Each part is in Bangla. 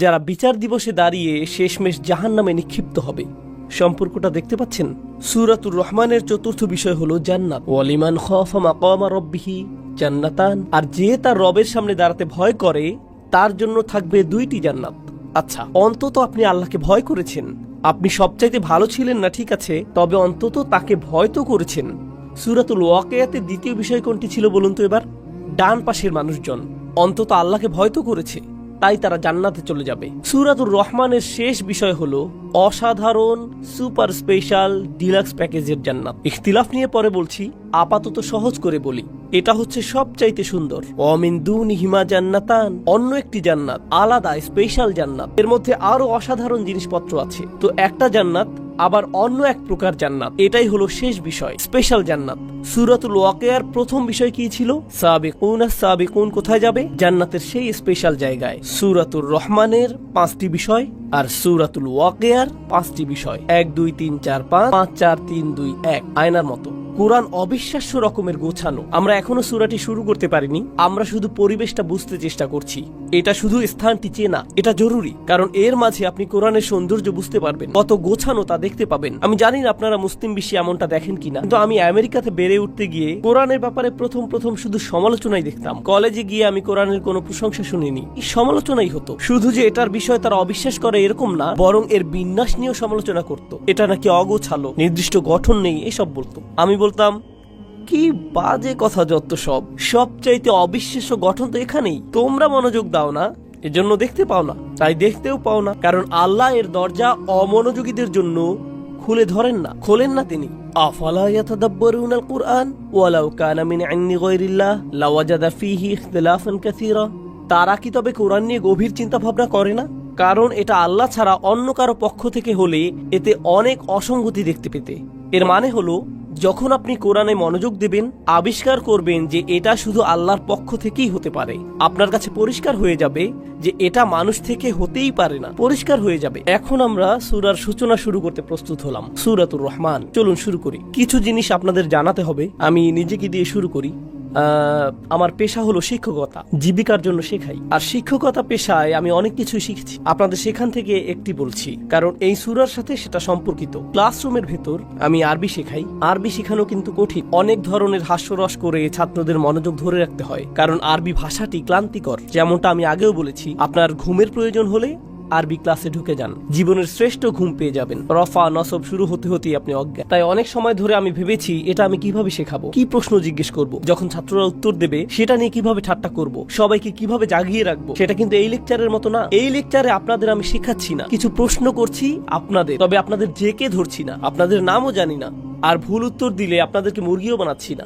যারা বিচার দিবসে দাঁড়িয়ে শেষমেশ জাহান নামে নিক্ষিপ্ত হবে। সম্পর্কটা দেখতে পাচ্ছেন? সুরাতুর রহমানের চতুর্থ বিষয় হলো জান্নাত। ওয়ালিমান রব্বিহি জান্নাতান। আর যে তার রবের সামনে দাঁড়াতে ভয় করে, তার জন্য থাকবে দুইটি জান্নাত। আচ্ছা অন্তত আপনি আল্লাহকে ভয় করেছেন। আপনি সবচাইতে ভালো ছিলেন না, ঠিক আছে, তবে অন্তত তাকে ভয় তো করেছেন। সুরাতুল ওয়াকেয়াতে দ্বিতীয় বিষয় কোনটি ছিল বলুন তো এবার? ডান পাশের মানুষজন। অন্তত আল্লাহকে ভয় তো করেছে। তাই তারা জান্নাতে চলে যাবে। সুরাতুর রহমানের শেষ বিষয় হল অসাধারণ সুপার স্পেশাল ডিলাক্স প্যাকেজের জান্নাত। ইখতিলাফ নিয়ে পরে বলছি আপাতত সহজ করে বলি, এটা হচ্ছে সবচাইতে সুন্দর। অমিন দুনিহিমা জান্নাতান, অন্য একটি জান্নাত, আলাদা স্পেশাল জান্নাত। এর মধ্যে আরও অসাধারণ জিনিসপত্র আছে। তো একটা জান্নাত, আবার অন্য এক প্রকার জান্নাত। এটাই হলো শেষ বিষয় স্পেশাল জান্নাত। সুরাতুল ওয়াকিয়ার প্রথম বিষয় কি ছিল? সাবিকুন আর সাবিকুন কোথায় যাবে? জান্নাতের সেই স্পেশাল জায়গায়। সুরাতুর রহমানের পাঁচটি বিষয় আর সুরাতুল ওয়াকেয়ার পাঁচটি বিষয়। এক, দুই, তিন, চার, পাঁচ পাঁচ, চার, তিন, দুই, এক, আয়নার মতো। কোরআন অবিশ্বাস্য রকমের গোছানো। আমরা এখনও সুরাটি শুরু করতে পারিনি, আমরা শুধু পরিবেশটা বুঝতে চেষ্টা করছি। এটা শুধু স্থানটি চেনা, এটা জরুরি, কারণ এর মাঝে আপনি কোরআনের সৌন্দর্য বুঝতে পারবেন, কত গোছানো তা দেখতে পাবেন। আমি জানি না আপনারা মুসলিম বিশ্বে এমনটা দেখেন কিনা, কিন্তু আমি আমেরিকাতে বেড়ে উঠতে গিয়ে কোরআনের ব্যাপারে প্রথম প্রথম শুধু সমালোচনাই দেখতাম। কলেজে গিয়ে আমি কোরআনের কোনো প্রশংসা শুনিনি সমালোচনাই হতো। শুধু যে এটার বিষয়ে তারা অবিশ্বাস করে এরকম না, বরং এর বিন্যাস নিয়েও সমালোচনা করত। এটা নাকি অগোছালো, নির্দিষ্ট গঠন নেই, এসব বলতো। আমি বলতাম, কি বাজে কথা যত সব। সবচাইতে অবিশ্বাস্য গঠন তো এখানেই। তোমরা মনোযোগ দাও না। এজন্য দেখতে পাও না। তাই দেখতেও পাও না। কারণ আল্লাহ এর দরজা অমনোযোগীদের জন্য খুলে ধরেন না। খোলেন না তিনি। তারা কি তবে কোরআন নিয়ে গভীর চিন্তা ভাবনা করে না? কারণ এটা আল্লাহ ছাড়া অন্য কারও পক্ষ থেকে হলে এতে অনেক অসঙ্গতি দেখতে পেতে। এর মানে হলো, যখন আপনি কোরআনে মনোযোগ দেবেন, আবিষ্কার করবেন যে এটা শুধু আল্লাহর পক্ষ থেকেই হতে পারে। আপনার কাছে পরিষ্কার হয়ে যাবে যে এটা মানুষ থেকে হতেই পারে না। পরিষ্কার হয়ে যাবে। এখন আমরা সুরার সূচনা শুরু করতে প্রস্তুত হলাম। সুরাতুর রহমান। চলুন শুরু করি। কিছু জিনিস আপনাদের জানাতে হবে। আমি নিজেকে দিয়ে শুরু করি। আমার পেশা হলো শিক্ষকতা, জীবিকার জন্য শেখাই। আর শিক্ষকতা পেশায় আমি অনেক কিছুই শিখেছি। আপনাদের সেখান থেকে একটি বলছি, কারণ এই সুরার সাথে সেটা সম্পর্কিত। ক্লাসরুমের ভেতর আমি আরবি শেখাই। আরবি শেখানো কিন্তু কঠিন। অনেক ধরনের হাস্যরস করে ছাত্রদের মনোযোগ ধরে রাখতে হয়, কারণ আরবি ভাষাটি ক্লান্তিকর। যেমনটা আমি আগেও বলেছি, আপনার ঘুমের প্রয়োজন হলে আরবি ক্লাসে ঢুকে যান। জীবনের শ্রেষ্ঠ ঘুম পেয়ে যাবেন। রফা, নসব শুরু হতে হতেই আপনি অজ্ঞান। তাই অনেক সময় ধরে আমি ভেবেছি, এটা আমি কীভাবে শেখাবো? কি প্রশ্ন জিজ্ঞেস করব? যখন ছাত্ররা উত্তর দেবে, সেটা নিয়ে কীভাবে ঠাট্টা করব? সবাইকে কীভাবে জাগিয়ে রাখব? সেটা কিন্তু এই লেকচারের মতো না। এই লেকচারে আপনাদের আমি শেখাচ্ছি না। কিছু প্রশ্ন করছি আপনাদের, তবে আপনাদের যে কে ধরছি না। আপনাদের নামও জানি না। আর ভুল উত্তর দিলে আপনাদেরকে মুরগিও বানাচ্ছি না।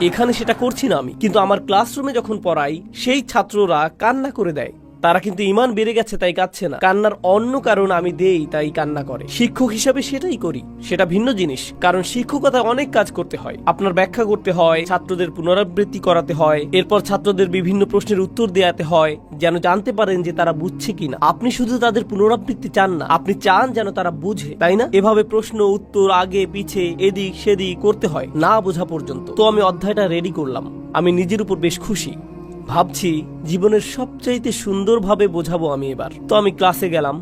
এখানে সেটা করছি না আমি। কিন্তু আমার ক্লাসরুমে যখন পড়াই, সেই ছাত্ররা কান্না করে দেয়। তারা কিন্তু ইমান বেড়ে গেছে, তাই কাচ্ছে না। কান্নার অন্য কারণ আমি দেই, তাই কান্না করে। শিক্ষক হিসাবে সেটাই করি। সেটা ভিন্ন জিনিস, কারণ শিক্ষকতা অনেক কাজ করতে হয়। আপনার ব্যাখ্যা করতে হয়, ছাত্রদের পুনরাবৃত্তি করাতে হয়, এরপর ছাত্রদের বিভিন্ন প্রশ্নের উত্তর দেওয়াতে হয়, যেন জানতে পারেন যে তারা বুঝছে কিনা। আপনি শুধু তাদের পুনরাবৃত্তি চান না, আপনি চান যেন তারা বুঝে, তাই না? এভাবে প্রশ্ন, উত্তর, আগে, পিছে, এদিক, সেদিক করতে হয়, না বোঝা পর্যন্ত। তো আমি অধ্যায়টা রেডি করলাম। আমি নিজের উপর বেশ খুশি। ভাবছি জীবনের সবচাইতে সুন্দরভাবে বোঝাবো আমি এবার। তো আমি ক্লাসে গেলাম,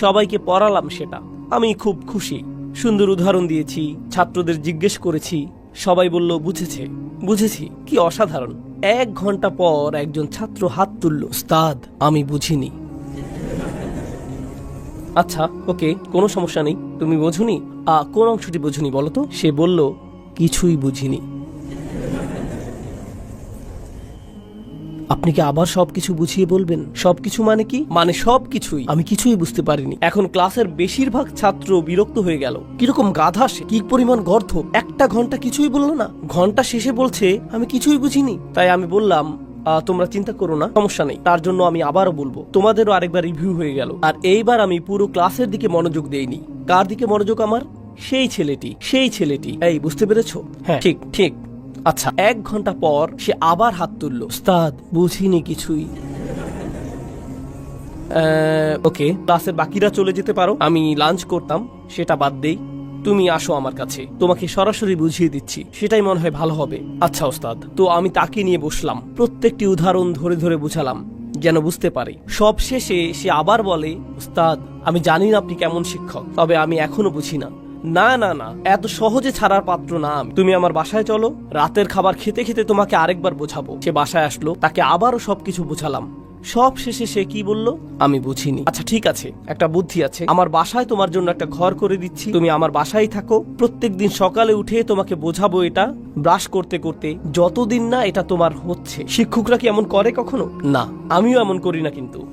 সবাইকে পড়ালাম সেটা। আমি খুব খুশি। সুন্দর উদাহরণ দিয়েছি, ছাত্রদের জিজ্ঞেস করেছি, সবাই বলল, বুঝেছে, বুঝেছি, কি অসাধারণ। এক ঘণ্টা পর একজন ছাত্র হাত তুলল স্তাদ আমি বুঝিনি। আচ্ছা ওকে, কোনো সমস্যা নেই, তুমি বোঝুনি? কোন অংশটি বোঝুনি বলো তো? সে বলল, কিছুই বুঝিনি। আপনি কি আবার সবকিছু বুঝিয়ে বলবেন? সবকিছু মানে কি? মানে সবকিছুই। আমি কিছুই বুঝতে পারিনি। এখন ক্লাসের বেশিরভাগ ছাত্র বিরক্ত হয়ে গেল। কীরকম গাধা সে? কি পরিমাণ গর্ধ? একটা ঘণ্টা কিছুই বলল না। ঘণ্টা শেষে বলছে আমি কিছুই বুঝিনি। তাই আমি বললাম তোমরা চিন্তা করো না সমস্যা নেই। তার জন্য আমি আবারও বলব তোমাদেরও আরেকবার রিভিউ হয়ে গেল। আর এইবার আমি পুরো ক্লাসের দিকে মনোযোগ দেইনি। কার দিকে মনোযোগ আমার? সেই ছেলেটি সেই ছেলেটি। এই বুঝতে পেরেছ? হ্যাঁ। ঠিক ঠিক। আচ্ছা এক ঘণ্টা পর সে আবার হাত তুলল। উস্তাদ বুঝিনি কিছুই। ওকে, ক্লাসের বাকিরা চলে যেতে পারো, আমি লাঞ্চ করতাম, সেটা বাদ দেই। তুমি আসো আমার কাছে, তোমাকে সরাসরি বুঝিয়ে দিচ্ছি, সেটাই মনে হয় ভালো হবে। আচ্ছা ওস্তাদ, তো আমি তাকে নিয়ে বসলাম। প্রত্যেকটি উদাহরণ ধরে ধরে বুঝালাম, যেন বুঝতে পারে। সব শেষে সে আবার বলে উস্তাদ আমি জানি না আপনি কেমন শিক্ষক, তবে আমি এখনও বুঝি না। না না না, এত সহজে ছাড়ার পাত্র না। তুমি আমার বাসায় চলো, রাতের খাবার খেতে খেতে তোমাকে আরেকবার বোঝাবো। সে বাসায় আসলো, তাকে আবারও সবকিছু বোঝালাম। সব শেষে সে কি বলল? আমি বুঝিনি। আচ্ছা ঠিক আছে, একটা বুদ্ধি আছে। আমার বাসায় তোমার জন্য একটা ঘর করে দিচ্ছি। তুমি আমার বাসায় থাকো। প্রত্যেকদিন সকালে উঠে তোমাকে বোঝাবো এটা, ব্রাশ করতে করতে, যতদিন না এটা তোমার হচ্ছে। শিক্ষকরা কি এমন করে কখনো? না, আমিও এমন করি না কিন্তু।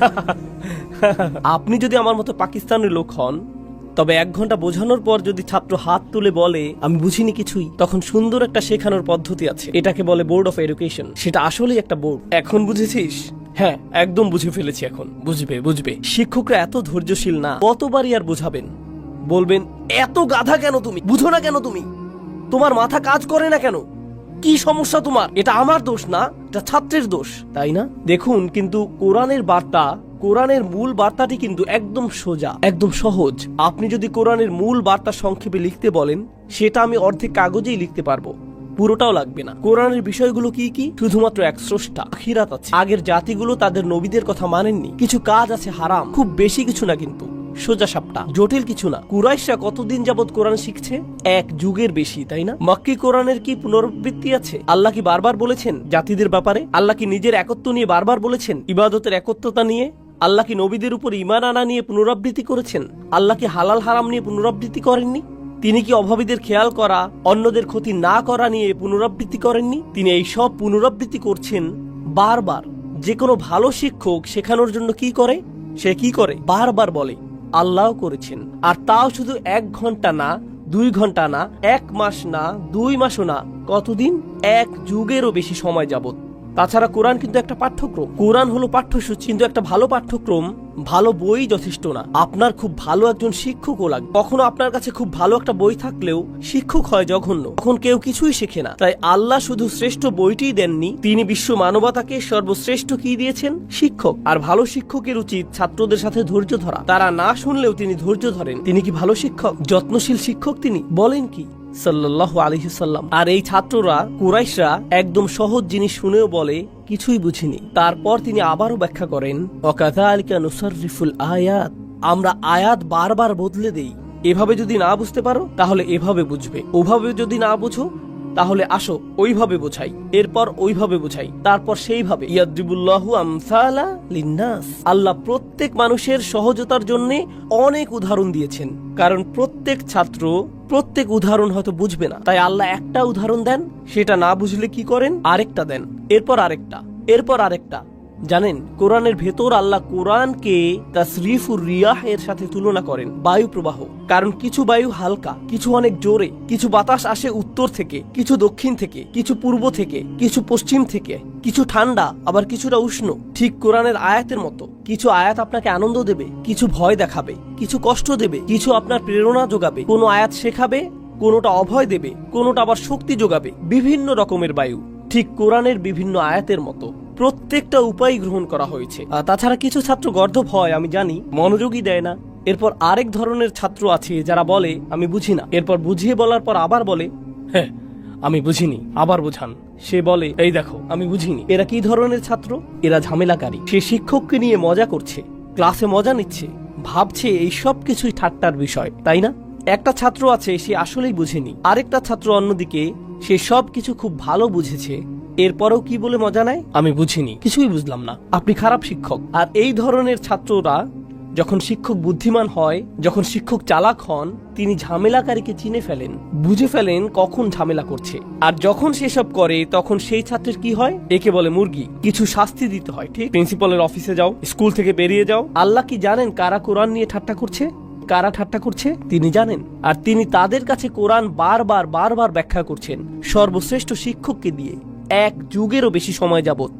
আপনি যদি আমার মতো পাকিস্তানের লোক হন তবে এক ঘণ্টা বোঝানোর পর যদি ছাত্র হাত তুলে বলে, আমি বুঝিনি কিছুই, তখন সুন্দর একটা শেখানোর পদ্ধতি আছে। এটাকে বলে বোর্ড অফ এডুকেশন। সেটা আসলেই একটা বোর্ড। এখন বুঝেছিস? হ্যাঁ একদম বুঝে ফেলেছি এখন। বুঝবে বুঝবে। শিক্ষকরা এত ধৈর্যশীল না, কতবারই আর বুঝাবেন? বলবেন, এত গাধা কেন তুমি? বুঝো না কেন তুমি? তোমার মাথা কাজ করে না কেন? কি সমস্যা তোমার? এটা আমার দোষ না, এটা ছাত্রের দোষ। তাই না? দেখুন, কিন্তু কোরআনের বার্তা কোরআনের মূল বার্তাটি কিন্তু একদম সোজা, একদম সহজ। আপনি যদি কোরআনের মূল বার্তা সংক্ষেপে লিখতে বলেন, সেটা আমি অর্ধেক কাগজেই লিখতে পারব। পুরোটাও লাগবে না। কোরআনের বিষয়গুলো কি কি? শুধুমাত্র এক স্রষ্টা, আখিরাত আছে। আগের জাতিগুলো তাদের নবীদের কথা মানেননি। কিছু কাজ আছে হারাম, খুব বেশি কিছু না কিন্তু। সোজা সাপটা, জটিল কিছু না। কুরাইশরা কতদিন যাবত কোরআন শিখছে? এক যুগের বেশি, তাই না? মক্কি কোরআনের কি পুনরাবৃত্তি আছে? আল্লাহ কি বারবার বলেছেন জাতিদের ব্যাপারে? আল্লাহ কি নিজের একত্ব নিয়ে বারবার বলেছেন? ইবাদতের একত্বতা নিয়ে? আল্লাহ কি নবীদের উপর ইমান আনা নিয়ে পুনরাবৃত্তি করেছেন? আল্লাহ কি হালাল হারাম নিয়ে পুনরাবৃত্তি করেননি? তিনি কি অভাবীদের খেয়াল করা, অন্যদের ক্ষতি না করা নিয়ে পুনরাবৃত্তি করেননি? তিনি এই সব পুনরাবৃত্তি করছেন বারবার। যে কোনো ভালো শিক্ষক শেখানোর জন্য কি করে? সে কি করে? বারবার বলে আল্লাহ করেছেন। আর তাও শুধু এক ঘণ্টা না, দুই ঘণ্টা না, এক মাস না, দুই মাসও না, কতদিন? এক যুগেরও বেশি সময় যাবত তাছাড়া কোরআন কিন্তু একটা পাঠ্যক্রম। কোরআন হলো পাঠ্যসূচি, কিন্তু একটা ভালো পাঠ্যক্রম, ভালো বই যথেষ্ট না। আপনার খুব ভালো একজন শিক্ষকও লাগবে কখনো আপনার কাছে খুব ভালো একটা বই থাকলেও শিক্ষক হয় জঘন্য। তখন কেউ কিছুই শেখে না। তাই আল্লাহ শুধু শ্রেষ্ঠ বইটিই দেননি, তিনি বিশ্ব মানবতাকে সর্বশ্রেষ্ঠ কি দিয়েছেন? শিক্ষক। আর ভালো শিক্ষকের উচিত ছাত্রদের সাথে ধৈর্য ধরা। তারা না শুনলেও তিনি ধৈর্য ধরেন। তিনি কি ভালো শিক্ষক? যত্নশীল শিক্ষক তিনি? বলেন কি? সাল্লাহ আলহিসাল্লাম আর এই ছাত্ররা, কুরাইশরা, একদম সহজ জিনিস শুনেও বলে, কিছুই বুঝিনি। তারপর তিনি আবারও ব্যাখ্যা করেন অকাদালিকা নুসারিফুল আয়াত, আমরা আয়াত বারবার বদলে দেই। এভাবে যদি না বুঝতে পারো, তাহলে এভাবে বুঝবে। ওভাবে যদি না বুঝো, তাহলে আসো, ওইভাবে বোঝাই। এরপর ওইভাবে বোঝাই, তারপর সেইভাবে। ইয়াদ্রিবুল্লাহু আল্লাহ প্রত্যেক মানুষের সহজতার জন্য অনেক উদাহরণ দিয়েছেন। কারণ প্রত্যেক ছাত্র প্রত্যেক উদাহরণ হয়তো বুঝবে না। তাই আল্লাহ একটা উদাহরণ দেন, সেটা না বুঝলে কি করেন? আরেকটা দেন। এরপর আরেকটা এরপর আরেকটা। জানেন, কোরআনের ভেতর আল্লাহ কোরআনকে তাসরিফুর রিয়াহ এর সাথে তুলনা করেন, বায়ু প্রবাহ। কারণ কিছু বায়ু হালকা, কিছু অনেক জোরে, কিছু বাতাস আসে উত্তর থেকে, কিছু দক্ষিণ থেকে, কিছু পূর্ব থেকে, কিছু পশ্চিম থেকে, কিছু ঠান্ডা, আবার কিছুটা উষ্ণ। ঠিক কোরআনের আয়াতের মতো, কিছু আয়াত আপনাকে আনন্দ দেবে, কিছু ভয় দেখাবে, কিছু কষ্ট দেবে, কিছু আপনার প্রেরণা যোগাবে। কোনো আয়াত শেখাবে, কোনোটা অভয় দেবে, কোনোটা আবার শক্তি যোগাবে। বিভিন্ন রকমের বায়ু, ঠিক কোরআনের বিভিন্ন আয়াতের মতো। প্রত্যেকটা উপায় গ্রহণ করা হয়েছে। তাছাড়া কিছু ছাত্র গর্ধব হয়, আমি জানি, মনোযোগই দেয় না। এরপর আরেক ধরনের ছাত্র আছে যারা বলে, আমি বুঝি না। এরপর বুঝিয়ে বলার পর আবার বলে হ্যাঁ আমি বুঝিনি। আবার বোঝান। সে বলে, এই দেখো, আমি বুঝিনি। এরা কি ধরনের ছাত্র? এরা ঝামেলাকারী। সে শিক্ষককে নিয়ে মজা করছে, ক্লাসে মজা নিচ্ছে, ভাবছে এই সব কিছুই ঠাট্টার বিষয়, তাই না? একটা ছাত্র আছে, সে আসলেই বুঝেনি। আরেকটা ছাত্র অন্যদিকে, সে সব কিছু খুব ভালো বুঝেছে। এরপরেও কি বলে মজা নেয়? আমি বুঝিনি। কিছুই বুঝলাম না। আপনি খারাপ শিক্ষক। আর এই ধরনের ছাত্ররা যখন শিক্ষক বুদ্ধিমান হয়, যখন শিক্ষক চালাক হন, তিনি ঝামেলাকারীকে চিনে ফেলেন। বুঝে ফেলেন কখন ঝামেলা করছে। আর যখন সেসব করে, তখন সেই ছাত্রের কি হয়? একে বলে মুরগি। কিছু শাস্তি দিতে হয়, ঠিক? প্রিন্সিপালের অফিসে যাও, স্কুল থেকে বেরিয়ে যাও। আল্লাহ কি জানেন কারা কোরআন নিয়ে ঠাট্টা করছে? কারা ঠাট্টা করছে তিনি জানেন, আর তিনি তাদের কাছে কোরআন বারবার বারবার ব্যাখ্যা করছেন সর্বশ্রেষ্ঠ শিক্ষককে দিয়ে। এক যুগেরও বেশি সময় যাবত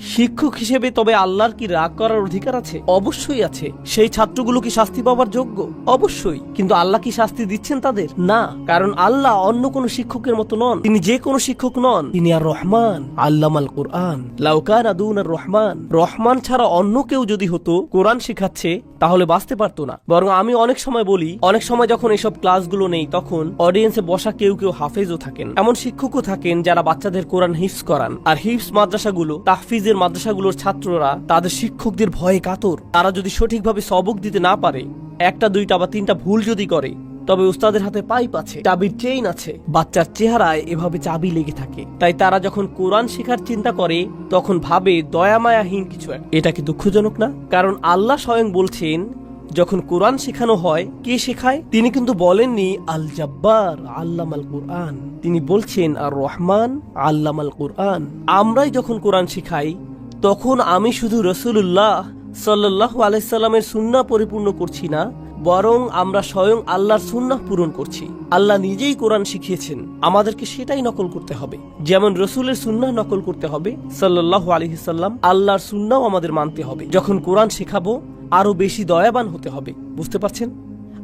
শিক্ষক হিসেবে তবে আল্লাহর কি রাগ করার অধিকার আছে? অবশ্যই আছে। সেই ছাত্রগুলো কি শাস্তি পাওয়ার যোগ্য? অবশ্যই। কিন্তু আল্লাহ কি শাস্তি দিচ্ছেন তাদের? না। কারণ আল্লাহ অন্য কোন শিক্ষকের মতো নন। তিনি যে কোনো শিক্ষক নন। তিনি আর রহমান আল্লাহ আল্লামাল কোরআন। লাউকান আদুন আর রহমান। রহমান ছাড়া অন্য কেউ যদি হতো, কোরআন শেখাচ্ছে তাহলে বাঁচতে পারতো না। বরং আমি অনেক সময় বলি, অনেক সময় যখন এসব ক্লাসগুলো নেই, তখন অডিয়েন্সে বসা কেউ কেউ হাফেজও থাকেন। এমন শিক্ষকও থাকেন যারা বাচ্চাদের কোরআন হিফস করান। আর হিফস মাদ্রাসাগুলো, তাহফিজের মাদ্রাসাগুলোর ছাত্ররা তাদের শিক্ষকদের ভয়ে কাতর। তারা যদি সঠিকভাবে সবক দিতে না পারে, একটা, দুইটা বা তিনটা ভুল যদি করে তবে উস্তাদের হাতে পাইপ আছে, চাবির চেইন আছে। বাচ্চার চেহারায় এভাবে চাবি লেগে থাকে। তাই তারা যখন কোরআন শেখার চিন্তা করে, তখন ভাবে দয়ামায়াহীন কিছু। এটা কি দুঃখজনক না? কারণ আল্লাহ স্বয়ং বলছেন, যখন কোরআন শেখানো হয়, কে শেখায়? তিনি কিন্তু বলেননি আল জাব্বার আল্লাম আল কোরআন। তিনি বলছেন আর রহমান আল্লাম আল কোরআন। আমরাই যখন কোরআন শেখাই, তখন আমি শুধু রসুল্লাহ সাল্লাহ আলাইসাল্লামের সুন্না পরিপূর্ণ করছি না বরং আমরা স্বয়ং আল্লাহর সুন্নাহ পূরণ করছি। আল্লাহ নিজেই কোরআন শিখিয়েছেন। আমাদেরকে সেটাই নকল করতে হবে। যেমন রসুলের সুন্নাহ নকল করতে হবে সাল্লাহ আলহিসাল্লাম আল্লাহর সুন্নাও আমাদের মানতে হবে। যখন কোরআন শেখাবো আরও বেশি দয়াবান হতে হবে। বুঝতে পারছেন?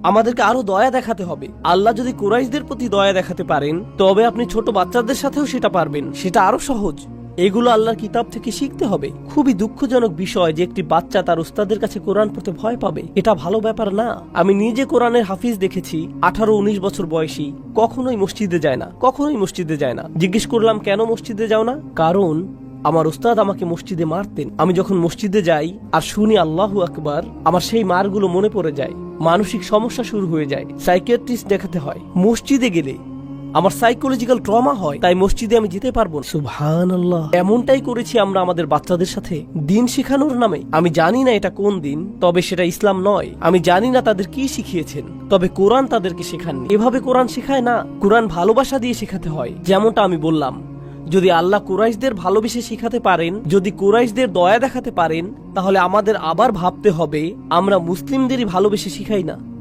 আমাদেরকে আরও দয়া দেখাতে হবে। আল্লাহ যদি কুরাইশদের প্রতি দয়া দেখাতে পারেন, তবে আপনি ছোট বাচ্চাদের সাথেও সেটা পারবেন। সেটা আরও সহজ। এগুলো আল্লাহর কিতাব থেকে শিখতে হবে। খুবই দুঃখজনক বিষয় যে একটি বাচ্চা তার উস্তাদের কাছে কোরআন পড়তে ভয় পাবে। এটা ভালো ব্যাপার না। আমি নিজে কোরআনের হাফিজ দেখেছি, আঠারো উনিশ বছর বয়সী। কখনোই মসজিদে যায় না, কখনোই মসজিদে যায় না। জিজ্ঞেস করলাম, কেন মসজিদে যাও না? কারণ, আমার উস্তাদ আমাকে মসজিদে মারতেন। আমি যখন মসজিদে যাই আর শুনি আল্লাহ আকবার, আমার সেই মারগুলো মনে পড়ে যায়। মানসিক সমস্যা শুরু হয়ে যায়। সাইকিয়াট্রিস্ট দেখাতে হয়। মসজিদে গেলে আমার সাইকোলজিক্যাল ট্রমা হয় তাই মসজিদে আমি যেতে পারব সুবহান আল্লাহ এমনটাই করেছি আমরা আমাদের বাচ্চাদের সাথে। দিন শেখানোর নামে। আমি জানি না এটা কোন দিন তবে সেটা ইসলাম নয়। আমি জানি না তাদের কি শিখিয়েছেন তবে কোরআন তাদেরকে শেখাননি। এভাবে কোরআন শেখায় না কোরআন ভালোবাসা দিয়ে শেখাতে হয়। যেমনটা আমি বললাম যদি আল্লাহ কুরাইশদের ভালোবেসে শিখাতে পারেন যদি কুরাইশদের দয়া দেখাতে পারেন তাহলে আমাদের আবার ভাবতে হবে আমরা মুসলিমদেরই ভালোবেসে শিখাই না।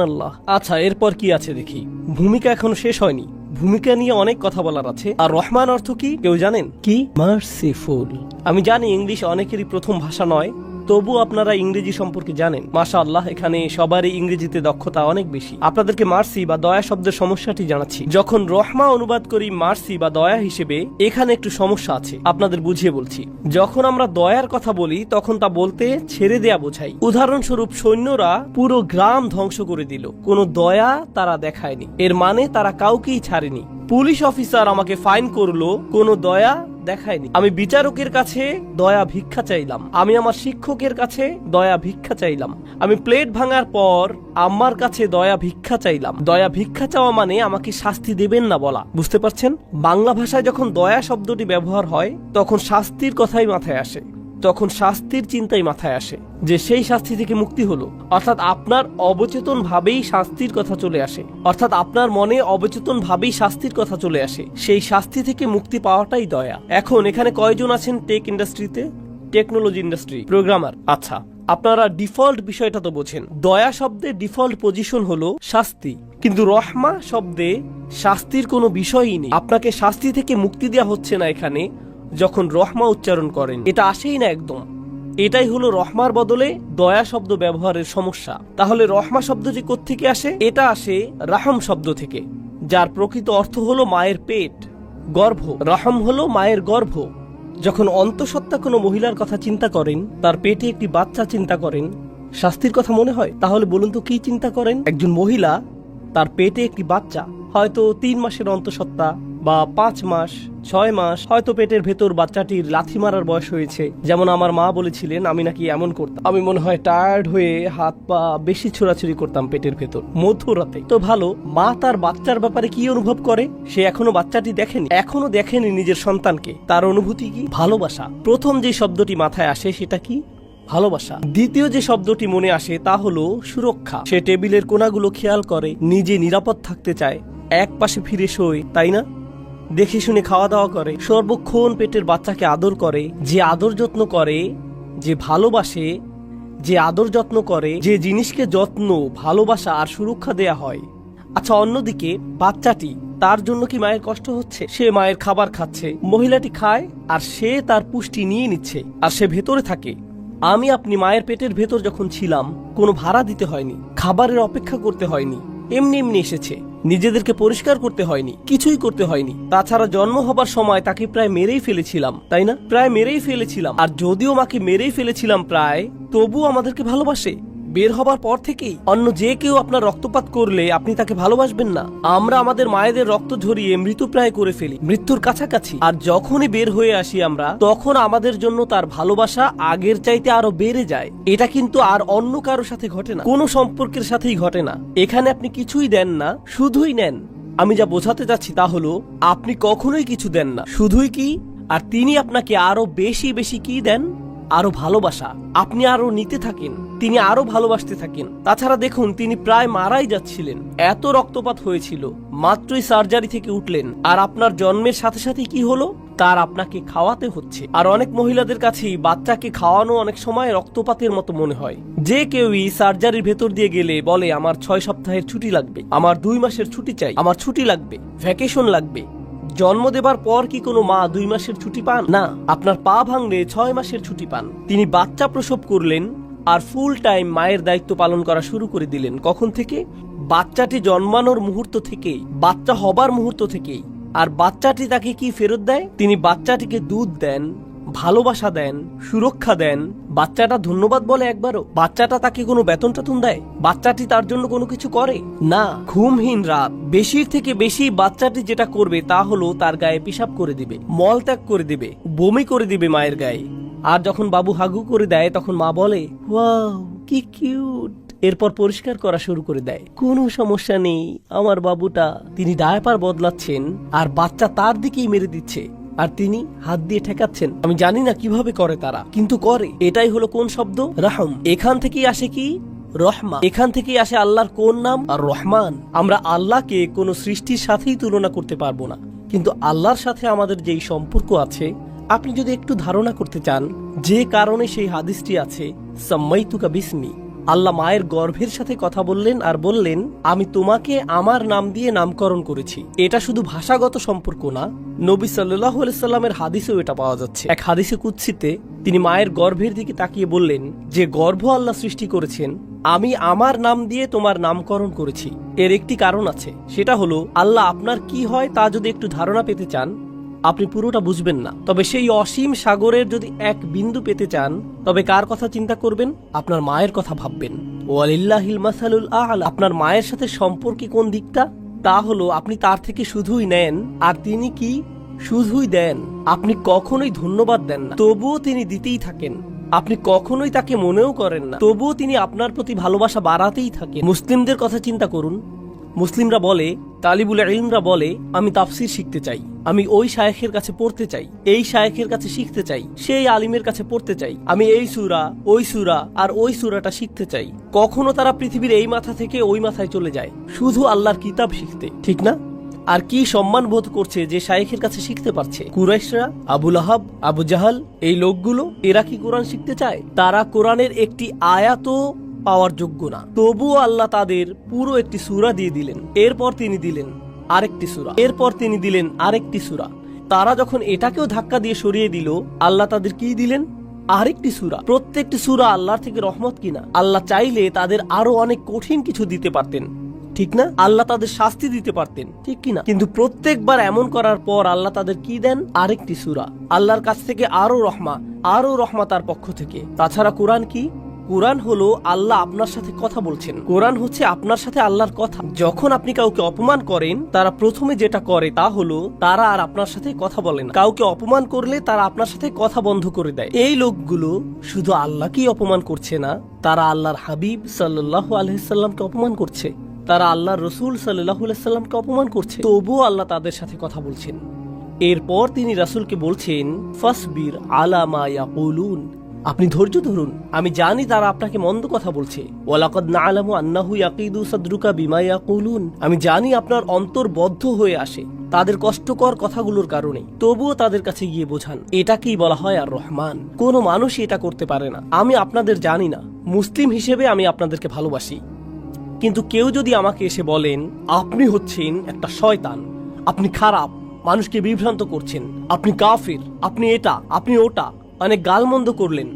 আল্লাহ আচ্ছা এরপর কি আছে দেখি। ভূমিকা এখনও শেষ হয়নি। ভূমিকা নিয়ে অনেক কথা বলার আছে। আর রহমান অর্থ কি কেউ জানেন? কি? মার্সিফুল। আমি জানি ইংলিশ অনেকেরই প্রথম ভাষা নয়। তবু আপনারা ইংরেজি সম্পর্কে জানেন। মাশা আল্লাহ এখানে সবারই ইংরেজিতে দক্ষতা অনেক বেশি। আপনাদেরকে মার্সি বা দয়া শব্দের সমস্যাটি জানাচ্ছি। যখন রহমা অনুবাদ করি মার্সি বা দয়া হিসেবে, এখানে একটু সমস্যা আছে, আপনাদের বুঝিয়ে বলছি। যখন আমরা দয়ার কথা বলি, তখন তা বলতে ছেড়ে দেয়া বোঝাই। উদাহরণস্বরূপ, সৈন্যরা পুরো গ্রাম ধ্বংস করে দিল। কোনো দয়া তারা দেখায়নি। এর মানে তারা কাউকেই ছাড়েনি। পুলিশ অফিসার আমাকে ফাইন করল, কোনো দয়া দেখায়নি। আমি বিচারকের কাছে দয়া ভিক্ষা চাইলাম। আমি আমার শিক্ষকের কাছে দয়া ভিক্ষা চাইলাম। আমি প্লেট ভাঙার পর আমার কাছে দয়া ভিক্ষা চাইলাম। দয়া ভিক্ষা চাওয়া মানে আমাকে শাস্তি দেবেন না বলা। বুঝতে পারছেন? বাংলা ভাষায় যখন দয়া শব্দটি ব্যবহার হয়, তখন শাস্তির কথাই মাথায় আসে। তখন শাস্তির চিন্তাই মাথায় আসে যে সেই শাস্তি থেকে মুক্তি হলো। অর্থাৎ আপনার অবচেতন ভাবেই শাস্তির কথা চলে আসে। অর্থাৎ আপনার মনে অবচেতন ভাবেই শাস্তির কথা চলে আসে। সেই শাস্তি থেকে মুক্তি পাওয়াটাই দয়া। এখন এখানে কয়জন আছেন টেক ইন্ডাস্ট্রিতে? Technology industry, programmer. আচ্ছা আপনারা ডিফল্ট বিষয়টা তো বোঝেন। দয়া শব্দে ডিফল্ট পজিশন হলো শাস্তি। কিন্তু রহমা শব্দে শাস্তির কোনো বিষয়ই নেই। আপনাকে শাস্তি থেকে মুক্তি দেওয়া হচ্ছে না এখানে। যখন রহমা উচ্চারণ করেন, এটা আসেই না একদম। এটাই হলো রহমার বদলে দয়া শব্দ ব্যবহারের সমস্যা। তাহলে রহমা শব্দটি থেকে আসে? এটা আসে রাহম শব্দ থেকে, যার প্রকৃত অর্থ হলো মায়ের পেট। গর্ভ, রহম হলো মায়ের গর্ভ। যখন অন্তঃসত্ত্বা কোনো মহিলার কথা চিন্তা করেন, তার পেটে একটি বাচ্চা চিন্তা করেন, শাস্তির কথা মনে হয়? তাহলে বলুন তো কি চিন্তা করেন? একজন মহিলা, তার পেটে একটি বাচ্চা, হয়তো তিন মাসের অন্তঃসত্ত্বা বা পাঁচ মাস ছয় মাস হয়তো পেটের ভেতর বাচ্চাটির লাথি মারার বয়স হয়েছে। যেমন আমার মা বলেছিলেন, আমি নাকি এমন করতাম। আমি মনে হয় টায়ার্ড হয়ে হাত পা বেশি ছোড়াছুড়ি করতাম পেটের ভেতর। মধ্যরাতে তো ভালো, মা তার বাচ্চার ব্যাপারে কি অনুভব করে? সে এখনও বাচ্চাটি দেখেনি। এখনও দেখেনি নিজের সন্তানকে। তার অনুভূতি কি? ভালোবাসা। প্রথম যে শব্দটি মাথায় আসে সেটা কি? ভালোবাসা। দ্বিতীয় যে শব্দটি মনে আসে তা হলো সুরক্ষা। সে টেবিলের কোনাগুলো খেয়াল করে, নিজে নিরাপদ থাকতে চায়। এক পাশে ফিরে শোয়, তাই না? দেখে শুনে খাওয়া দাওয়া করে। সর্বক্ষণ পেটের বাচ্চাকে আদর করে, যে আদর যত্ন করে, যে ভালোবাসে, যে আদর যত্ন করে, যে জিনিসকে যত্ন, ভালোবাসা আর সুরক্ষা দেয়া হয়। আচ্ছা অন্যদিকে বাচ্চাটি তার জন্য কি মায়ের কষ্ট হচ্ছে? সে মায়ের খাবার খাচ্ছে, মহিলাটি খায়, আর সে তার পুষ্টি নিয়ে নিচ্ছে, আর সে ভেতরে থাকে। আমি আপনি মায়ের পেটের ভেতর যখন ছিলাম, কোনো ভাড়া দিতে হয়নি, খাবারের অপেক্ষা করতে হয়নি। এমনি এমনি এসেছে। নিজেদেরকে পরিষ্কার করতে হয়নি, কিছুই করতে হয়নি। তাছাড়া জন্ম হবার সময় তাকে প্রায় মেরেই ফেলেছিলাম, তাই না? প্রায় মেরেই ফেলেছিলাম। আর যদিও মাকে মেরেই ফেলেছিলাম প্রায় তবু আমাদেরকে ভালোবাসে। বের হবার পর থেকেই অন্য যে কেউ আপনার রক্তপাত করলে আপনি তাকে ভালোবাসবেন না। আমরা আমাদের মায়েদের রক্ত ঝরিয়ে মৃতপ্রায় করে ফেলি, মৃত্যুর কাছাকাছি। আর যখনই বের হয়ে আসি আমরা, তখন আমাদের জন্য তার ভালোবাসা আগের চাইতে আরও বেড়ে যায়। এটা কিন্তু আর অন্য কারোর সাথে ঘটে না, কোনো সম্পর্কের সাথেই ঘটে না। এখানে আপনি কিছুই দেন না, শুধুই নেন। আমি যা বোঝাতে চাচ্ছি তা হলো, আপনি কখনোই কিছু দেন না। শুধুই কি? আর তিনি আপনাকে আরও বেশি বেশি কি দেন? আরও ভালোবাসা। আপনি আরও নিতে থাকেন, তিনি আরও ভালোবাসতে থাকেন। তাছাড়া দেখুন, তিনি প্রায় মারাই যাচ্ছিলেন। এত রক্তপাত হয়েছিল, মাত্রই সার্জারি থেকে উঠলেন। আর আপনার জন্মের সাথে সাথে কি হলো? তার আপনাকে খাওয়াতে হচ্ছে। আর অনেক মহিলাদের কাছেই বাচ্চাকে খাওয়ানো অনেক সময় রক্তপাতের মতো মনে হয়। যে কেউই সার্জারির ভেতর দিয়ে গেলে বলে, আমার ছয় সপ্তাহের ছুটি লাগবে। আমার দুই মাসের ছুটি চাই। আমার ছুটি লাগবে। ভ্যাকেশন লাগবে। জন্ম দেবার পর কি কোনো মা দুই মাসের ছুটি পান? না, আপনার পা ভাঙলে ছয় মাসের ছুটি পান। তিনি বাচ্চা প্রসব করলেন আর ফুল টাইম মায়ের দায়িত্ব পালন করা শুরু করে দিলেন। কখন থেকে? বাচ্চাটি জন্মানোর মুহূর্ত থেকেই, বাচ্চা হবার মুহূর্ত থেকেই। আর বাচ্চাটি তাকে কি ফেরত দেয়? তিনি বাচ্চাটিকে দুধ দেন ভালোবাসা দেন, সুরক্ষা দেন, বাচ্চাটা ধন্যবাদ বলে একবারও। বাচ্চাটা তাকে কোনো বেতন টেতন দেয়? বাচ্চাটি তার জন্য কোনো কিছু করে? না, ঘুমহীন রাত। বেশির থেকে বেশি বাচ্চাটি যেটা করবে তা হলো তার গায়ে পেশাব করে দিবে, মল ত্যাগ করে দিবে, বমি করে দিবে মায়ের গায়ে। আর যখন বাবু হাগু করে দেয়, তখন মা বলে কি কিউট। এরপর পরিষ্কার করা শুরু করে দেয়, কোনো সমস্যা নেই, আমার বাবুটা, তিনি ডায়াপার বদলাচ্ছেন, আর বাচ্চা তার দিকেই মেরে দিচ্ছে। আর তিনি হাত দিয়ে ঠেকাচ্ছেন। আমি জানি না কীভাবে করে তারা, কিন্তু করে। এটাই হলো কোন শব্দ? রাহম। এখান থেকেই আসে কি? রহমা। এখান থেকেই আসে আল্লাহর কোন নাম? আর রহমান। আমরা আল্লাহকে কোনো সৃষ্টির সাথেই তুলনা করতে পারব না। কিন্তু আল্লাহর সাথে আমাদের যেই সম্পর্ক আছে, আপনি যদি একটু ধারণা করতে চান, যে কারণে সেই হাদিসটি আছে, সাম্মাইতুকা বিসমি। আল্লাহ মায়ের গর্ভের সাথে কথা বললেন আর বললেন, আমি তোমাকে আমার নাম দিয়ে নামকরণ করেছি। এটা শুধু ভাষাগত সম্পর্ক না, নবী সাল্লাহ সাল্লামের হাদিসেও এটা পাওয়া যাচ্ছে। এক হাদিসে কুৎসিতে তিনি মায়ের গর্ভের দিকে তাকিয়ে বললেন, যে গর্ভ আল্লাহ সৃষ্টি করেছেন, আমি আমার নাম দিয়ে তোমার নামকরণ করেছি। এর একটি কারণ আছে, সেটা হলো, আল্লাহ আপনার কি হয় তা যদি একটু ধারণা পেতে চান আপনি পুরোটা বুঝবেন না। তবে সেই অসীম সাগরের যদি এক বিন্দু পেতে চান, তবে কার কথা চিন্তা করবেন? আপনার মায়ের কথা ভাববেন। ওয়ালিল্লাহিল মাসালুল আল। আপনার মায়ের সাথে সম্পর্কে কোন দিকটা? তা হলো, আপনি তার থেকে শুধুই নেন, আর তিনি কি? শুধুই দেন। আপনি কখনোই ধন্যবাদ দেন না। তবুও তিনি দিতেই থাকেন। আপনি কখনোই তাকে মনেও করেন না। তবুও তিনি আপনার প্রতি ভালোবাসা বাড়াতেই থাকেন। মুসলিমদের কথা চিন্তা করুন। মুসলিমরা বলে, তালিবুল ইলমরা বলে, আমি তাফসির শিখতে চাই। আমি ওই শায়েখের কাছে পড়তে চাই। এই শায়েখের কাছে শিখতে চাই। সেই আলিমের কাছে পড়তে চাই। আমি এই সুরা, ওই সুরা আর ওই সুরাটা শিখতে চাই। কখনো তারা পৃথিবীর এই মাথা থেকে ওই মাথায় চলে যায়। শুধু আল্লাহর কিতাব শিখতে। ঠিক না? আর কি সম্মান বোধ করছে যে শায়েখের কাছে শিখতে পারছে? কুরাইশরা আবুল আহাব আবু জাহাল, এই লোকগুলো, এরা কি কোরআন শিখতে চায়? তারা কোরআনের একটি আয়াতও পাওয়ার যোগ্য না। তবুও আল্লাহ তাদের পুরো একটি সুরা দিয়ে দিলেন। এরপর তিনি দিলেন আরেকটি সুরা। এরপর তিনি দিলেন আরেকটি সুরা। তারা যখন এটাকেও ধাক্কা দিয়ে সরিয়ে দিল, আল্লাহ তাদের কি দিলেন? আরেকটি সুরা। প্রত্যেকটি সুরা আল্লাহর থেকে রহমত কিনা? আল্লাহ চাইলে তাদের আরও অনেক কঠিন কিছু দিতে পারতেন। ঠিক না? আল্লাহ তাদের শাস্তি দিতে পারতেন। ঠিক কিনা? কিন্তু প্রত্যেকবার এমন করার পর আল্লাহ তাদের কি দেন? আরেকটি সুরা। আল্লাহর কাছ থেকে আরও রহমা আরও রহমা তার পক্ষ থেকে। তাছাড়া কোরআন কি? কোরআন হলো আল্লাহ আপনার সাথে কথা বলছেন। কোরআন হচ্ছে আপনার সাথে আল্লাহর কথা। যখন আপনি কাউকে অপমান করেন, তারা প্রথমে যেটা করে তা হলো, তারা আর আপনার সাথে কথা বলে না। কাউকে অপমান করলে, তারা আপনার সাথে কথা বন্ধ করে দেয়। এই লোকগুলো শুধু আল্লাহকেই অপমান করছে না, তারা আল্লাহর হাবিব সাল্লাহ আলহিসাল্লামকে অপমান করছে। তারা আল্লাহর রসুল সাল্লাহ সাল্লামকে অপমান করছে। তবুও আল্লাহ তাদের সাথে কথা বলছেন। এরপর তিনি রাসূলকে বলছেন, ফাসবির আলামা ইয়াকুলুন। আপনি ধৈর্য ধরুন, আমি জানি তারা আপনাকে মন্দ কথা বলছে। ওয়ালাকাদ নাআলামু আন্নাহু ইয়াকিদু সাদরুকা বিমা ইয়াকুলুন। আমি জানি আপনার অন্তর বদ্ধ হয়ে আসে, তাদের কষ্টকর কথাগুলোর কারণে। তবুও তাদের কাছে গিয়ে বোঝান, এটাকেই বলা হয় আর রহমান কোনো মানুষই এটা করতে পারে না। আমি আপনাদের জানি না, মুসলিম হিসেবে আমি আপনাদেরকে ভালোবাসি। কিন্তু কেউ যদি আমাকে এসে বলেন, আপনি হচ্ছেন একটা শয়তান, আপনি খারাপ, মানুষকে বিভ্রান্ত করছেন, আপনি কাফির, আপনি এটা, আপনি ওটা অনেক গালমন্দ করলেন।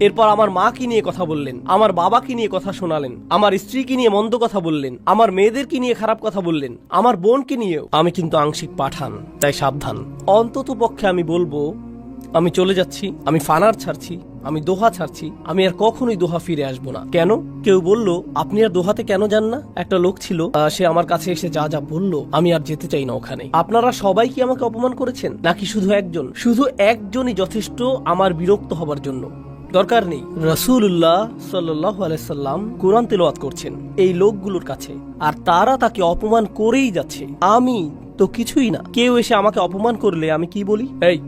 এরপর আমার মা কি নিয়ে কথা বললেন, আমার বাবা কি নিয়ে কথা শোনালেন, আমার স্ত্রীকে নিয়ে মন্দ কথা বললেন, আমার মেয়েদেরকে নিয়ে খারাপ কথা বললেন, আমার বোনকে নিয়েও। আমি কিন্তু আংশিক পাঠান, তাই সাবধান। অন্তত পক্ষে আমি বলব আমি চলে যাচ্ছি, আমি ফানার ছাড়ছি, আমি দোহা ছাড়ছি, আমি আর কখনোই দোহা ফিরে আসব না। কেন? কেউ বলল, আপনি আর দোহাতে কেন যান না? একটা লোক ছিল সে আমার কাছে এসে যা যা বলল, আমি আর যেতে চাই না ওখানে। আপনারা সবাই কি আমাকে অপমান করেছেন? নাকি শুধু একজন? শুধু একজনই যথেষ্ট আমার বিরক্ত হবার জন্য। দরকার নেই। রসুল্লাহ সাল্লাহ আলাইসাল্লাম কোরআন তেলাওয়াত করছেন এই লোকগুলোর কাছে। আর তারা তাকে অপমান করেই যাচ্ছে। আমি তো কিছুই না। কেউ এসে আমাকে অপমান করলে আমি কি বলি? এই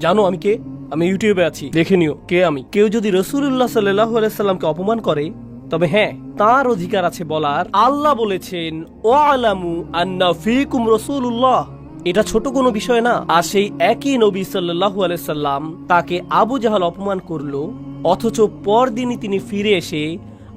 জানো আমি কে? আমি ইউটিউবে আছি, দেখে নিও কে আমি। কেউ যদি রসুল্লাহ সাল্লাহ আলাইসাল্লামকে অপমান করে, তবে হ্যাঁ তার অধিকার আছে বলার। আল্লাহ বলেছেন ও আলামু আন্না ফিকুম রসুল্লাহ এটা ছোট কোনো বিষয় না। আর সেই একই নবী সাল্লাহু আলাইসাল্লাম তাকে আবু জাহাল অপমান করল, অথচ পরদিনই তিনি ফিরে এসে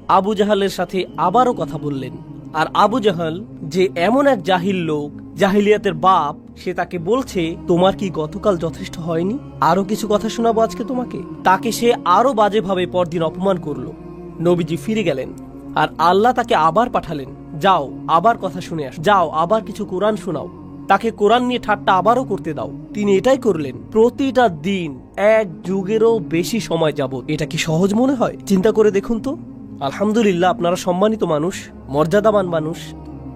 আবু জাহালের সাথে আবারও কথা বললেন। আর আবু জাহাল যে এমন এক জাহিল লোক জাহিলিয়াতের বাপ, সে তাকে বলছে, তোমার কি গতকাল যথেষ্ট হয়নি? আরও কিছু কথা শোনাবো আজকে তোমাকে? তাকে সে আরও বাজেভাবে পরদিন অপমান করল। নবীজি ফিরে গেলেন, আর আল্লাহ তাকে আবার পাঠালেন, যাও, আবার কথা শুনে আস, যাও, আবার কিছু কোরআন শোনাও। তাকে কোরআন নিয়ে ঠাট্টা আবারও করতে দাও। তিনি এটাই করলেন। প্রতিটা দিন, এক যুগেরও বেশি সময় যাবত এটা কি সহজ মনে হয়? চিন্তা করে দেখুন তো। আলহামদুলিল্লাহ, আপনারা সম্মানিত মানুষ, মর্যাদাবান মানুষ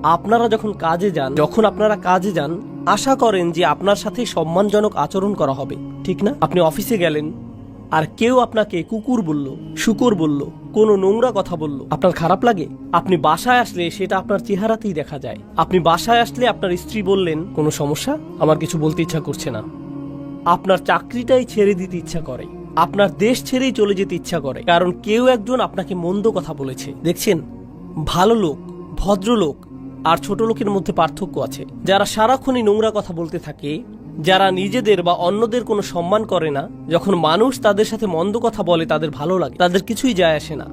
আপনারা যখন কাজে যান, যখন আপনারা কাজে যান, আশা করেন যে আপনার সাথে সম্মানজনক আচরণ করা হবে। ঠিক না? আপনি অফিসে গেলেন, আর কেউ আপনাকে কুকুর বলল, শুকুর বলল, কোনো নোংরা কথা বলল। আপনার খারাপ লাগে? আপনি বাসায় আসলে সেটা আপনার চেহারাতেই দেখা যায়। আপনি বাসায় আসলে আপনার স্ত্রী বললেন, কোনো সমস্যা? আমার কিছু বলতে ইচ্ছা করছে না। আপনার চাকরিটাই ছেড়ে দিতে ইচ্ছা করে। আপনার দেশ ছেড়েই চলে যেতে ইচ্ছা করে। কারণ কেউ একজন আপনাকে মন্দ কথা বলেছে। দেখছেন? ভালো লোক, ভদ্রলোক আর ছোট লোকের মধ্যে পার্থক্য আছে। যারা সারাক্ষণই নোংরা কথা বলতে থাকে, যারা নিজেদের বা অন্যদের কোনো সম্মান করে না, যখন মানুষ তাদের সাথে মন্দ কথা বলে, তাদের ভালো লাগে। তাদের কিছুই যায় আসে না।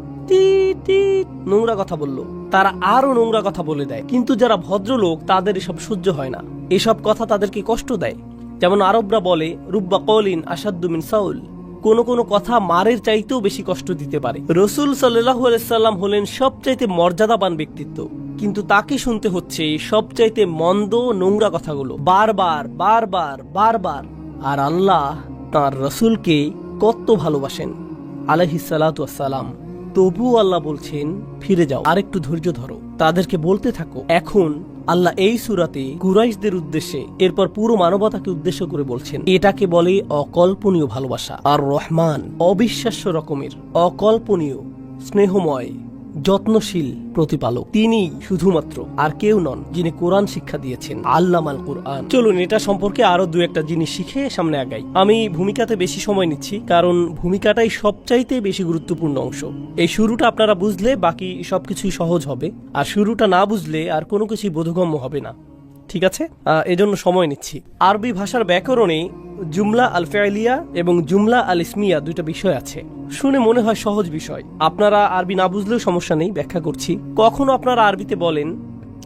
নোংরা কথা বলল। তারা আরও নোংরা কথা বলে দেয়। কিন্তু যারা ভদ্রলোক, তাদের এসব সহ্য হয় না। এসব কথা তাদেরকে কষ্ট দেয়। যেমন আরবরা বলে, রুব্বা কলিন আসাদ্দুমিন সাউল। কোন কোনো কথা মারের চাইতেও বেশি কষ্ট দিতে পারে। রসুল সাল্লাহ আলাইসাল্লাম হলেন সবচাইতে মর্যাদাবান ব্যক্তিত্ব। কিন্তু তাকে শুনতে হচ্ছে সবচাইতে মন্দ, নোংরা কথাগুলো। বারবার বারবার বারবার। আর আল্লাহ তার রসুলকে কত ভালোবাসেন। আলহিসালাম তবু আল্লাহ বলছেন, ফিরে যাও, আরেকটু ধৈর্য ধরো। তাদেরকে বলতে থাকো, এখন আল্লাহ এই সুরাতে কুরাইশদের উদ্দেশ্যে, এরপর পুরো মানবতাকে উদ্দেশ্য করে বলছেন, এটাকে বলে অকল্পনীয় ভালোবাসা। আর রহমান অবিশ্বাস্য রকমের, অকল্পনীয়, স্নেহময় যত্নশীল প্রতিপালক। তিনি শুধুমাত্র, আর কেউ নন, যিনি কোরআন শিক্ষা দিয়েছেন, আল্লামাল কোরআন। চলুন, এটা সম্পর্কে আরও দু একটা জিনিস শিখে সামনে আগাই। আমি ভূমিকাতে বেশি সময় নিচ্ছি, কারণ ভূমিকাটাই সবচাইতে বেশি গুরুত্বপূর্ণ অংশ। এই শুরুটা আপনারা বুঝলে বাকি সবকিছুই সহজ হবে, আর শুরুটা না বুঝলে আর কোনো কিছুই বোধগম্য হবে না। ঠিক আছে? এজন্য সময় নিচ্ছি। আরবি ভাষার ব্যাকরণে জুমলা আল ফেলিয়া এবং জুমলা আল ইসমিয়া দুইটা বিষয় আছে। শুনে মনে হয় সহজ বিষয়। আপনারা আরবি না বুঝলেও সমস্যা নেই, ব্যাখ্যা করছি। কখনো আপনারা আরবিতে বলেন,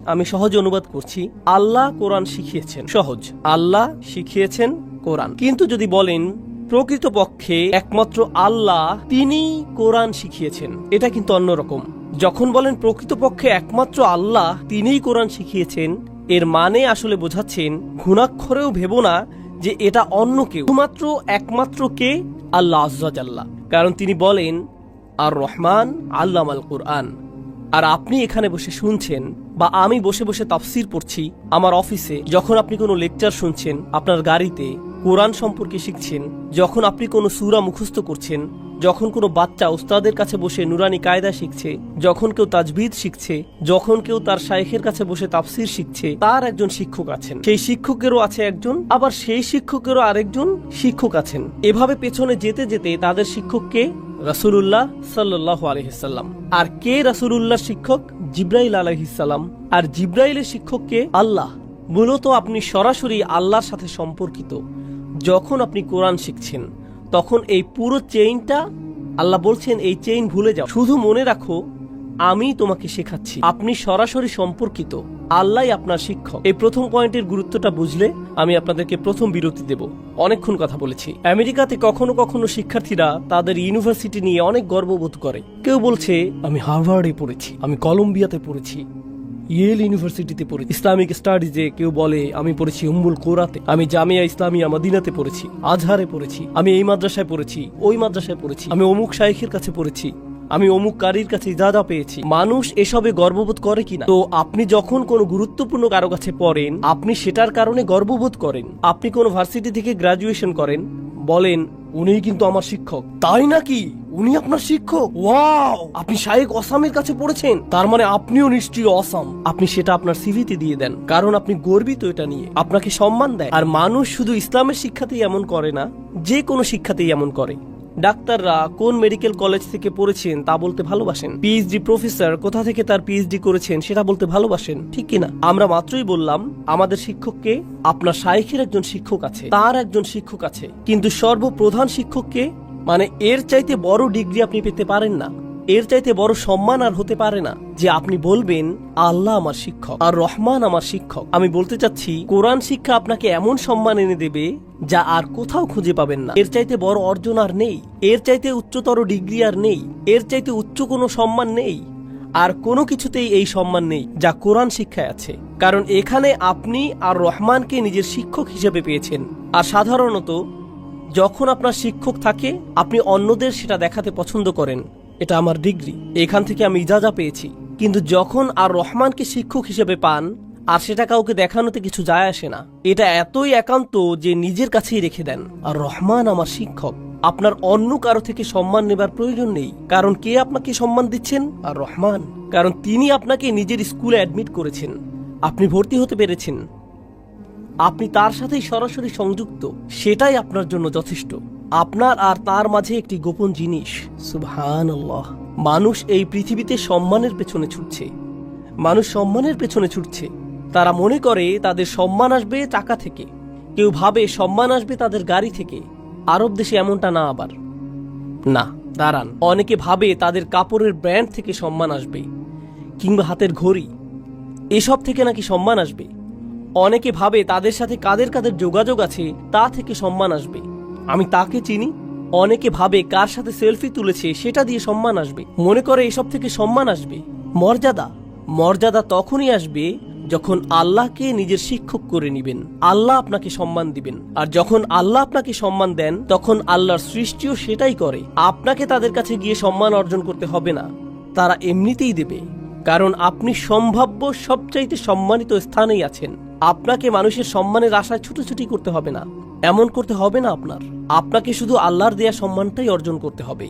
আমি সহজ অনুবাদ করছি, আল্লাহ কোরআন শিখিয়েছেন। সহজ। আল্লাহ শিখিয়েছেন কোরআন। কিন্তু যদি বলেন, প্রকৃতপক্ষে একমাত্র আল্লাহ তিনি কোরআন শিখিয়েছেন। এটা কিন্তু অন্যরকম যখন বলেন, প্রকৃতপক্ষে একমাত্র আল্লাহ তিনিই কোরআন শিখিয়েছেন এর মানে আসলে বোঝাচ্ছেন, ঘুণাক্ষরেও ভেব না যে এটা অন্য কেউ, শুধুমাত্র একমাত্র কে? আল্লাহ আজাল্লাহ কারণ তিনি বলেন, আর রহমান আল্লাম আল কোরআন। আর আপনি এখানে বসে শুনছেন বা আমি বসে বসে তাফসির পড়ছি আমার অফিসে, যখন আপনি কোনো লেকচার শুনছেন আপনার গাড়িতে কোরআন সম্পর্কে শিখছেন, যখন আপনি কোনো সুরা মুখস্থ করছেন, যখন কোনো বাচ্চা ওস্তাদের কাছে বসে নুরানি কায়দা শিখছে, যখন কেউ তাজবিদ শিখছে, যখন কেউ তার শাইখের কাছে বসে তাফসির শিখছে, তার একজন শিক্ষক আছেন। সেই শিক্ষকেরও আছে একজন, আবার সেই শিক্ষকেরও আরেকজন শিক্ষক আছেন। এভাবে পেছনে যেতে যেতে তাদের শিক্ষককে রাসুলুল্লাহ সাল্লাহ আলহিসাল্লাম আর কে রাসুলুল্লাহ শিক্ষক? জিব্রাইল আলহিসাল্লাম আর জিব্রাইলের শিক্ষককে আল্লাহ। মূলত আপনি সরাসরি আল্লাহর সাথে সম্পর্কিত। যখন আপনি কোরআন শিখছেন, তখন এই পুরো চেইনটা আল্লাহ বলছেন, এই চেইন ভুলে যাও। শুধু মনে রাখো, আমি তোমাকে শেখাচ্ছি। আপনি সরাসরি সম্পর্কিত। আল্লাহ আপনার শিক্ষক। এই প্রথম পয়েন্টের গুরুত্বটা বুঝলে আমি আপনাদেরকে প্রথম বিরতি দেব। অনেকক্ষণ কথা বলেছি। আমেরিকাতে কখনো কখনো শিক্ষার্থীরা তাদের ইউনিভার্সিটি নিয়ে অনেক গর্ববোধ করে। কেউ বলছে, আমি হার্ভার্ডে পড়েছি, আমি কলম্বিয়াতে পড়েছি। ইয়েল ইউনিভার্সিটিতে পড়েছি ইসলামিক স্টাডিজে কেউ বলে, আমি পড়েছি উম্মুল কোরাতে, আমি জামিয়া ইসলামিয়া মদিনাতে পড়েছি, আজহারে পড়েছি, আমি এই মাদ্রাসায় পড়েছি, ওই মাদ্রাসায় পড়েছি, আমি অমুক শাইখের কাছে পড়েছি, আমি অমুক কারীর কাছে ইজাজা পেয়েছি। মানুষ এসবে গর্ববোধ করে কিনা? তো আপনি যখন কোনো গুরুত্বপূর্ণ কারও কাছে পড়েন, আপনি সেটার কারণে গর্ববোধ করেন। আপনি কোনো ভার্সিটি থেকে গ্রাজুয়েশন করেন, বলেন উনি কিন্তু আমার শিক্ষক। তাই নাকি? উনি আপনার শিক্ষক? ওয়াও! আপনি শায়েক অসামের কাছে পড়েছেন। তার মানে আপনিও নিশ্চয়ই অসাম। আপনি সেটা আপনার সিভিতে দিয়ে দেন। কারণ আপনি গর্বিত এটা নিয়ে। আপনাকে সম্মান দেয়। আর মানুষ শুধু ইসলামের শিক্ষাতেই এমন করে না, যে কোনো শিক্ষাতেই এমন করে। ডাক্তাররা কোন মেডিকেল কলেজ থেকে পড়েছেন তা বলতে ভালোবাসেন? পিএইচডি প্রফেসর কোথা থেকে তার পিএইচডি করেছেন সেটা বলতে ভালোবাসেন? ঠিক কিনা? আমরা মাত্রই বললাম, আমাদের শিক্ষককে আপনার শাইখের একজন শিক্ষক আছে, তার একজন শিক্ষক আছে। কিন্তু সর্বপ্রধান শিক্ষককে মানে এর চাইতে বড় ডিগ্রি আপনি পেতে পারেন না। এর চাইতে বড় সম্মান আর হতে পারে না যে আপনি বলবেন, আল্লাহ আমার শিক্ষক আর রহমান আমার শিক্ষক। আমি বলতে চাচ্ছি, কোরআন শিক্ষা আপনাকে এমন সম্মান এনে দেবে যা আর কোথাও খুঁজে পাবেন না। এর চাইতে বড় অর্জন আর নেই। এর চাইতে উচ্চতর ডিগ্রি আর নেই। এর চাইতে উচ্চ কোনো সম্মান নেই। আর কোনো কিছুতেই এই সম্মান নেই যা কোরআন শিক্ষায় আছে। কারণ এখানে আপনি আর রহমানকে নিজের শিক্ষক হিসেবে পেয়েছেন। আর সাধারণত যখন আপনার শিক্ষক থাকে, আপনি অন্যদের সেটা দেখাতে পছন্দ করেন। এটা আমার ডিগ্রি। এখান থেকে আমি ইজাজা পেয়েছি। কিন্তু যখন আর রহমানকে শিক্ষক হিসেবে পান, আর সেটা কাউকে দেখানোতে কিছু যায় আসে না, এটা এতই একান্ত যে নিজের কাছেই রেখে দেন। আর রহমান আমার শিক্ষক। আপনার অন্য কারও থেকে সম্মান নেবার প্রয়োজন নেই। কারণ কে আপনাকে সম্মান দিচ্ছেন? আর রহমান। কারণ তিনি আপনাকে নিজের স্কুলে অ্যাডমিট করেছেন। আপনি ভর্তি হতে পেরেছেন। আপনি তার সাথেই সরাসরি সংযুক্ত, সেটাই আপনার জন্য যথেষ্ট। আপনার আর তার মাঝে একটি গোপন জিনিস। সুবহান মানুষ এই পৃথিবীতে সম্মানের পেছনে ছুটছে। মানুষ সম্মানের পেছনে ছুটছে। তারা মনে করে তাদের সম্মান আসবে টাকা থেকে। কেউ ভাবে সম্মান আসবে তাদের গাড়ি থেকে। আরব দেশে এমনটা না আবার। না, দাঁড়ান। অনেকে ভাবে তাদের কাপড়ের ব্র্যান্ড থেকে সম্মান আসবে, কিংবা হাতের ঘড়ি। এসব থেকে নাকি সম্মান আসবে? অনেকে ভাবে তাদের সাথে কাদের কাদের যোগাযোগ আছে, তা থেকে সম্মান আসবে। আমি তাকে চিনি। অনেকে ভাবে কার সাথে সেলফি তুলেছে, সেটা দিয়ে সম্মান আসবে। মনে করে এসব থেকে সম্মান আসবে। মর্যাদা। মর্যাদা তখনই আসবে যখন আল্লাহকে নিজের শিক্ষক করে নিবেন। আল্লাহ আপনাকে সম্মান দিবেন। আর যখন আল্লাহ আপনাকে সম্মান দেন, তখন আল্লাহর সৃষ্টিও সেটাই করে। আপনাকে তাদের কাছে গিয়ে সম্মান অর্জন করতে হবে না। তারা এমনিতেই দেবে। কারণ আপনি সম্ভাব্য সবচাইতে সম্মানিত স্থানেই আছেন। আপনাকে মানুষের সম্মানের আশায় ছুটোছুটি করতে হবে না। এমন করতে হবে না আপনার। আপনাকে শুধু আল্লাহর দেয়া সম্মানটাই অর্জন করতে হবে।